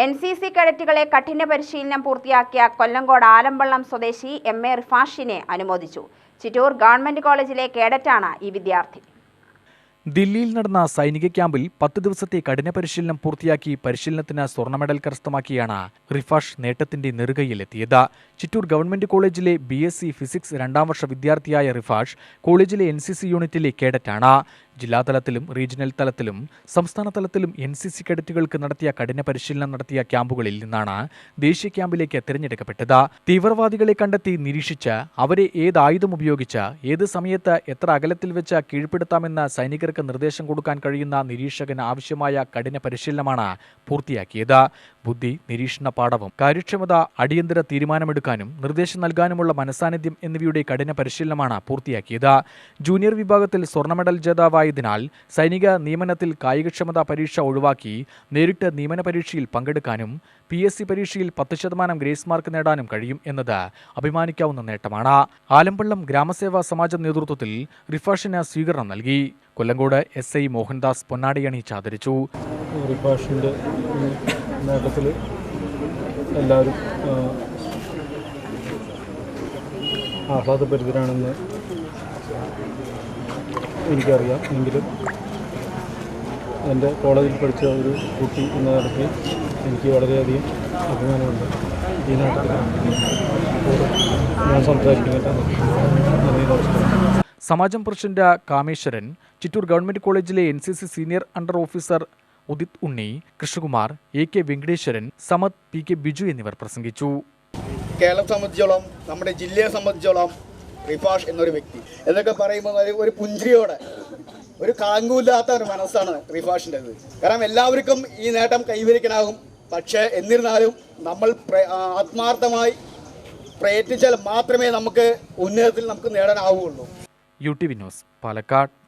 N C C കേഡറ്റുകളെ കഠിന പരിശീലനം പൂർത്തിയാക്കിയ കൊല്ലങ്കോട് ആലമ്പള്ളം സ്വദേശി എം എ റിഫാഷിനെ അനുമോദിച്ചു. ചിറ്റൂർ ഗവൺമെന്റ് കോളേജിലെ കേഡറ്റാണ് ഈ വിദ്യാർത്ഥി. ദില്ലിയിൽ നടന്ന സൈനിക ക്യാമ്പിൽ പത്ത് ദിവസത്തെ കഠിന പരിശീലനം പൂർത്തിയാക്കി പരിശീലനത്തിന് സ്വർണ മെഡൽ കരസ്ഥമാക്കിയാണ് റിഫാഷ് നേട്ടത്തിന്റെ നെറുകയിലെത്തിയത്. ചിറ്റൂർ ഗവൺമെന്റ് കോളേജിലെ ബി എസ് സി ഫിസിക്സ് രണ്ടാം വർഷ വിദ്യാർത്ഥിയായ റിഫാഷ് കോളേജിലെ എൻ സി സി യൂണിറ്റിലെ കേഡറ്റാണ്. ജില്ലാതലത്തിലും റീജിയണൽ തലത്തിലും സംസ്ഥാന തലത്തിലും എൻ സി സി കേഡറ്റുകൾക്ക് നടത്തിയ കഠിന പരിശീലനം നടത്തിയ ക്യാമ്പുകളിൽ നിന്നാണ് ദേശീയ ക്യാമ്പിലേക്ക് തിരഞ്ഞെടുക്കപ്പെട്ടത്. തീവ്രവാദികളെ കണ്ടെത്തി നിരീക്ഷിച്ച് അവരെ ഏത് ആയുധം ഉപയോഗിച്ച് ഏത് സമയത്ത് എത്ര അകലത്തിൽ വെച്ച് കീഴ്പ്പെടുത്താമെന്ന് സൈനികർക്ക് നിർദ്ദേശം കൊടുക്കാൻ കഴിയുന്ന നിരീക്ഷകന് ആവശ്യമായ കഠിന പരിശീലനമാണ് പൂർത്തിയാക്കിയത്. ബുദ്ധി നിരീക്ഷണ പാഠവും കാര്യക്ഷമത അടിയന്തര തീരുമാനമെടുക്കാനും നിർദ്ദേശം നൽകാനുമുള്ള മനസാന്നിധ്യം എന്നിവയുടെ കഠിന പരിശീലനമാണ് പൂർത്തിയാക്കിയത്. ജൂനിയർ വിഭാഗത്തിൽ സ്വർണ മെഡൽ ജേതാവായതിനാൽ സൈനിക നിയമനത്തിൽ കായികക്ഷമതാ പരീക്ഷ ഒഴിവാക്കി നേരിട്ട് നിയമന പരീക്ഷയിൽ പങ്കെടുക്കാനും പി എസ് സി പരീക്ഷയിൽ പത്ത് ശതമാനം ഗ്രേസ് മാർക്ക് നേടാനും കഴിയും എന്നത് അഭിമാനിക്കാവുന്ന നേട്ടമാണ്. ആലമ്പള്ളം ഗ്രാമസേവാ സമാജം നേതൃത്വത്തിൽ റിഫാഷിന് സ്വീകരണം നൽകി. കൊല്ലങ്കോട് എസ് ഐ മോഹൻദാസ് പൊന്നാടിയണി ചാദരിച്ചു നേട്ടത്തിൽ എല്ലാവരും ആഹ്ലാദപരിതരാണെന്ന് എനിക്കറിയാം. എങ്കിലും എന്റെ കോളേജിൽ പഠിച്ച ഒരു കുട്ടി എന്ന നിലയ്ക്ക് എനിക്ക് വളരെയധികം അഭിമാനമുണ്ട്. ഈ നേട്ടത്തിൽ ഞാൻ സംസാരിക്കുന്നില്ല സമാജം പ്രസിഡന്റ് കാമേശ്വരൻ ചിറ്റൂർ ഗവൺമെന്റ് കോളേജിലെ N senior under officer Udit Unni Krishnakumar A K Venkateswaran Samath P K Biju എന്നിവർ പ്രസംഗിച്ചു. കേരളം സംബന്ധിച്ചോളം നമ്മുടെ ജില്ലയെ സംബന്ധിച്ചോളം റിഫാഷ് എന്നൊരു വ്യക്തി. എന്നൊക്കെ പറയുമ്പോൾ ഒരു- പുഞ്ചിരിയോടെ ഒരു കാങ്കൂല്ലാത്ത ഒരു മനസ്സാണ് റിഫാഷിന്റെത്. കാരണം എല്ലാവർക്കും ഈ നേട്ടം കൈവരിക്കാനാകും. പക്ഷേ എന്നിരുന്നാലും നമ്മൾ ആത്മാർത്ഥമായി പ്രയത്നിച്ചാൽ മാത്രമേ നമുക്ക് ഉന്നതത്തിൽ നമുക്ക് നേടാനാവുകയുള്ളൂ. U T V news Palakkad.